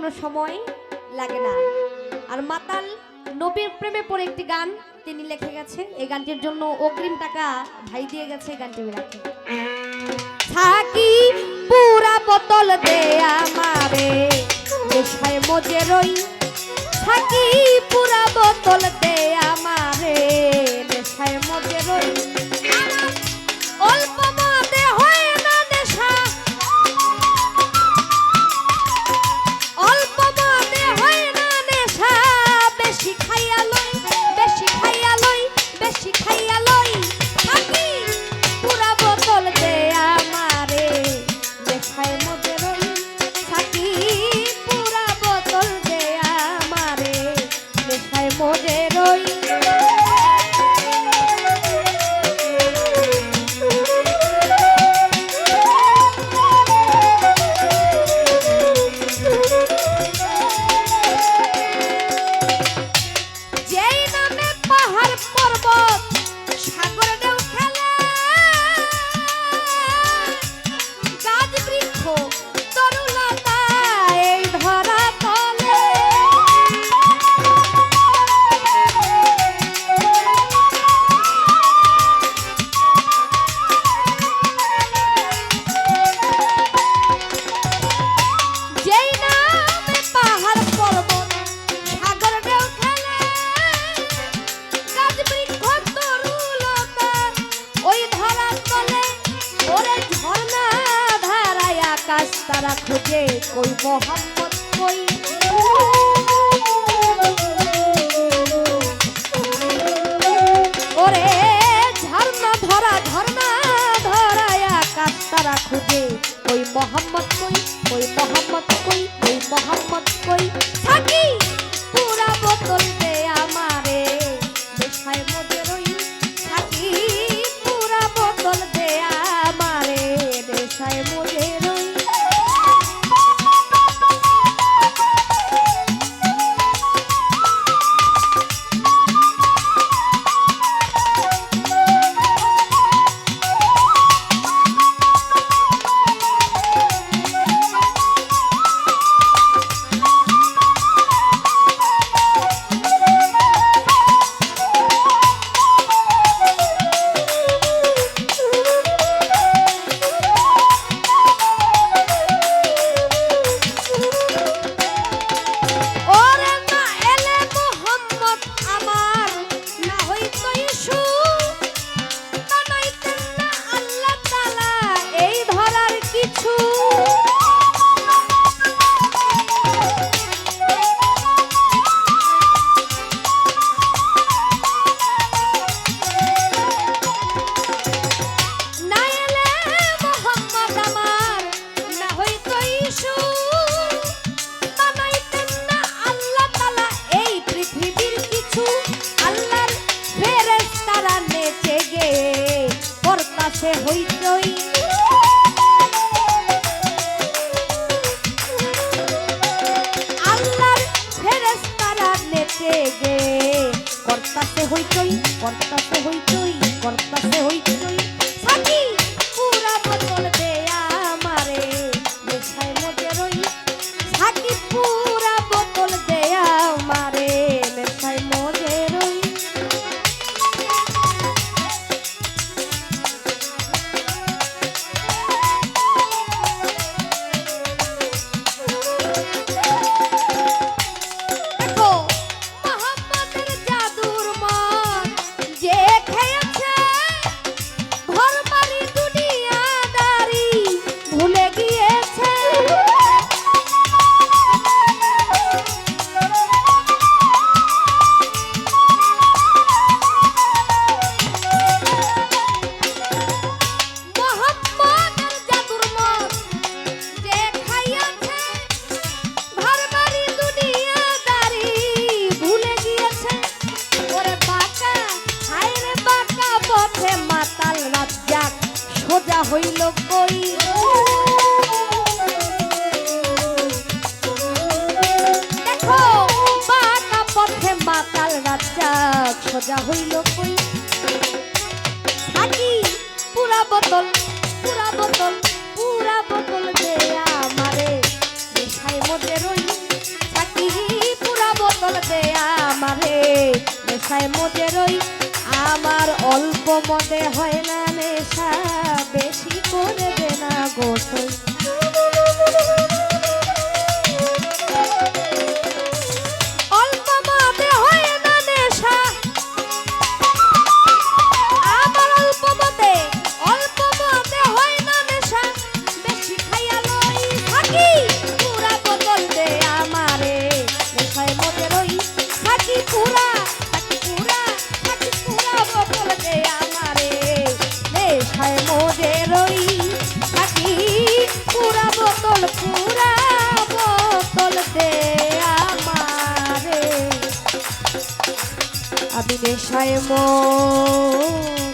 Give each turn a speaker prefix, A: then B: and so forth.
A: কোনো সময় লাগে না। আর মাতাল নবীর প্রেমে পড়ে একটি গান তিনি লেখে গেছেন। এই গানটির জন্য অগ্রিম টাকা ভাই দিয়ে গেছে গানটি রাখে। থাকি পুরা বোতল দে আমারে মজে রই। থাকি পুরা বোতল দে তারা খুঁজে কই মোহাম্মদ কই? সে হইচই মজা হইল কই? থাকি পুরা বোতল পুরা বোতল পুরা বোতল দে আমারে নেশাই মধ্যে রই থাকি পুরা বোতল দে আমারে নেশাই মধ্যে রই আমার অল্প মদে হয় না নেশা, বেশি করে দে না গোসল মোরে রই থাকি পুরা বোতল পুরা বোতল আমি নেশায় মোর